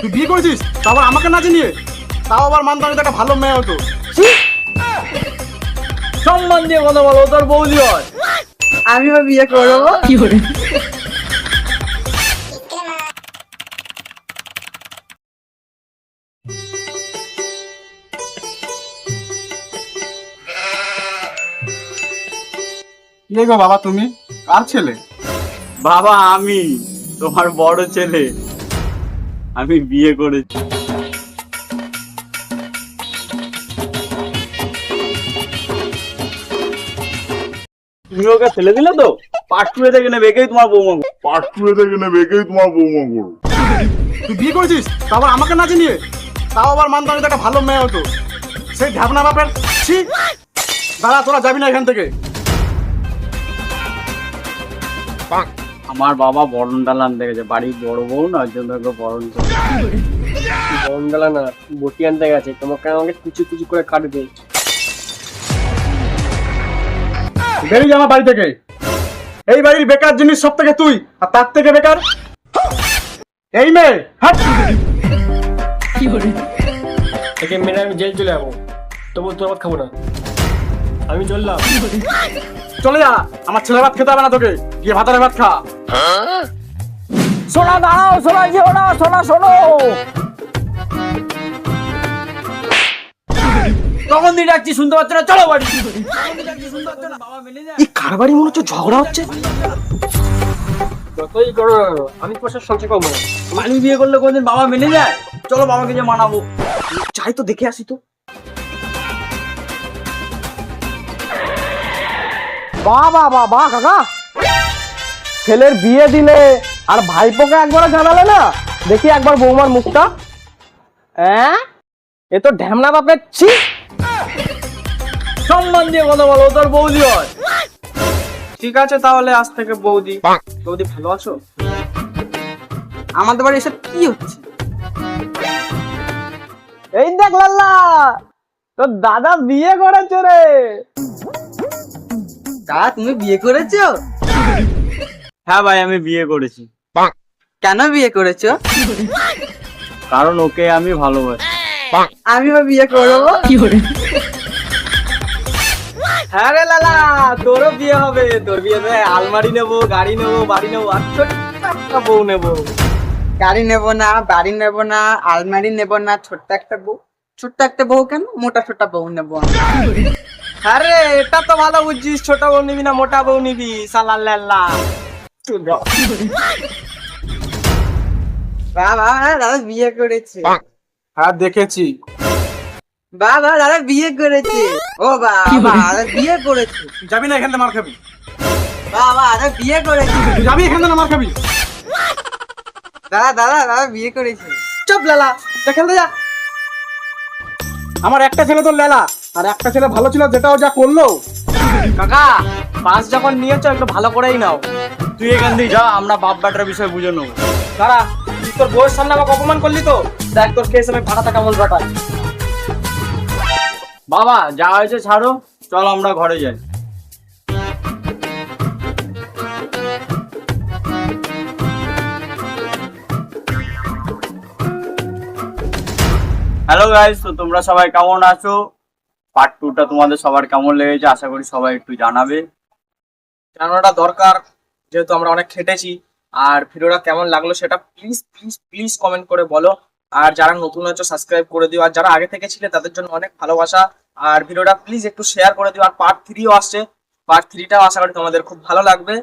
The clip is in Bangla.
তুই বিয়ে করেছিস? তারপর আমাকে না জানিয়ে? তাও আবার মানতাম একটা ভালো মেয়ে হতো। সম্মান দিয়ে কথা বলো তোর বৌদি হয়। আমি আমিও বিয়ে করব? কে গো বাবা তুমি? কার ছেলে? বাবা আমি তোমার বড় ছেলে। আমি বিয়ে করেছি। তুমি ওকে ছেলে দিলে তো? পার্ট টু থেকে নেবে একেই তোমার বৌমা পার্ট টু থেকে নেবে একেই তোমার বৌমা করো তুই বিয়ে করেছিস? তারপর আমাকে না জানিয়ে তাও আবার মানতাম একটা ভালো মেয়ে হতো। সেই ঢাবনা বাপের ছি! দাদা তোরা যাবি না এখান থেকে। আমার বাবা বরণ ডাল আনতে গেছে বাড়ির বড় বউ না ওই জন্য ওকে বরণ বনগালা না বটি আনতে গেছে তোমাকে আমাকে কুচি কুচি করে কাটবে। বেরিয়ে যা আমার বাড়ি থেকে। এই বাড়ির বেকার জিনিস সব থেকে তুই আর তার থেকে বেকার? এই মেয়ে হাট। একে মেরে আমি জেল চলে যাব। তবু তোর ভাত খাব না। আমি চললাম। চলে যা আমার ছেলে ভাত খেতে হবে না তোকে। গিয়ে ভাতারে ভাত খা। সোনা দাঁড়াও সোনা যেও না সোনা শোনো। তখন দিয়ে ডাকছি শুনতে পাচ্ছ না? চলো বাড়ি। বাবা মেনে যায়। এই কার বাড়ি মনে হচ্ছে ঝগড়া হচ্ছে? যতই করো আমি তোমার সাথে সংসার করব না। আমি বিয়ে করলে কোনদিন বাবা মেনে যায়? চলো বাবাকে যে মানাবো। চাই তো দেখে আসি তো। বাহ বাহ বাহ বাহ কাকা। ছেলের বিয়ে দিলে আর ভাইপোকে একবার জানালে না? দেখি একবার বৌমার মুখটা। হ্যাঁ এ তো ঢ্যামনা বাপের ছি। সম্মান দিয়ে কথা বলো তোর বৌদি হয়। ঠিক আছে তাহলে আজ থেকে বৌদি। বৌদি ভালো আছো? আমাদের বাড়ি এসব কি হচ্ছে? এই দেখ লাল্লা তোর দাদা বিয়ে করেছে রে। দাদা তুমি বিয়ে করেছ? হ্যাঁ ভাই আমি বিয়ে করেছি। কেন বিয়ে করেছ? কারণ ওকে আমি ভালোবাসি। আমিও বিয়ে করব। হ্যাঁ রে লালা তোরও বিয়ে হবে। তোর বিয়েতে আলমারি নেব গাড়ি নেব বাড়ি নেব আর ছোট্ট একটা বউ নেব। গাড়ি নেব না বাড়ি নেব না আলমারি নেব না ছোট্ট একটা বউ। ছোট্ট একটা বউ কেন? মোটা ছোটা বউ নেব আরে এটা তো ভালো বুঝছিস ছোট বউ নিবি না মোটা বউ নিবি সালাল্লাহ বাবা দাদা বিয়ে করেছে। হ্যাঁ দেখেছি। বাবা দাদা বিয়ে করেছে। ও বাবা দাদা বিয়ে করেছে। যাবি না এখান থেকে মার খাবি। বাবা দাদা বিয়ে করেছে। যাবি এখান থেকে মার খাবি। দাদা দাদা দাদা বিয়ে করেছে। চুপ লালা যা খেলতে যা। আমার একটা ছেলে তো লেলা আর একটা ছেলে ভালো ছিল যেটাও যা করল। কাকা বাস যখন নিয়েছো, একটু ভালো করেই নাও। তুই এখান থেকে যা, আমরা বাপ ব্যাটার বিষয়ে বুঝে নেব। দাঁড়া, তুই তোর বউয়ের সামনে আমাকে অপমান করলি তো? দেখ তোর কেস আমি ফাটাতে কেমন ফাটাই বাবা, যা হয়েছে ছাড়ো, চল আমরা ঘরে যাই। হ্যালো গাইস তো তোমরা সবাই কেমন আছো? পার্ট টুটা তোমাদের সবার কেমন লেগেছে? আশা করি সবাই একটু জানাবে। জানানোটা দরকার, যেহেতু আমরা অনেক খেটেছি। আর ভিডিওটা কেমন লাগল সেটা প্লিজ প্লিজ প্লিজ কমেন্ট করে বলো। আর যারা নতুন আছো সাবস্ক্রাইব করে দিও। আর যারা আগে থেকে ছিলে, তাদের জন্য অনেক ভালোবাসা। আর ভিডিওটা প্লিজ একটু শেয়ার করে দিও। আর পার্ট থ্রিও আসছে। পার্ট থ্রিটাও আশা করি তোমাদের খুব ভালো লাগবে।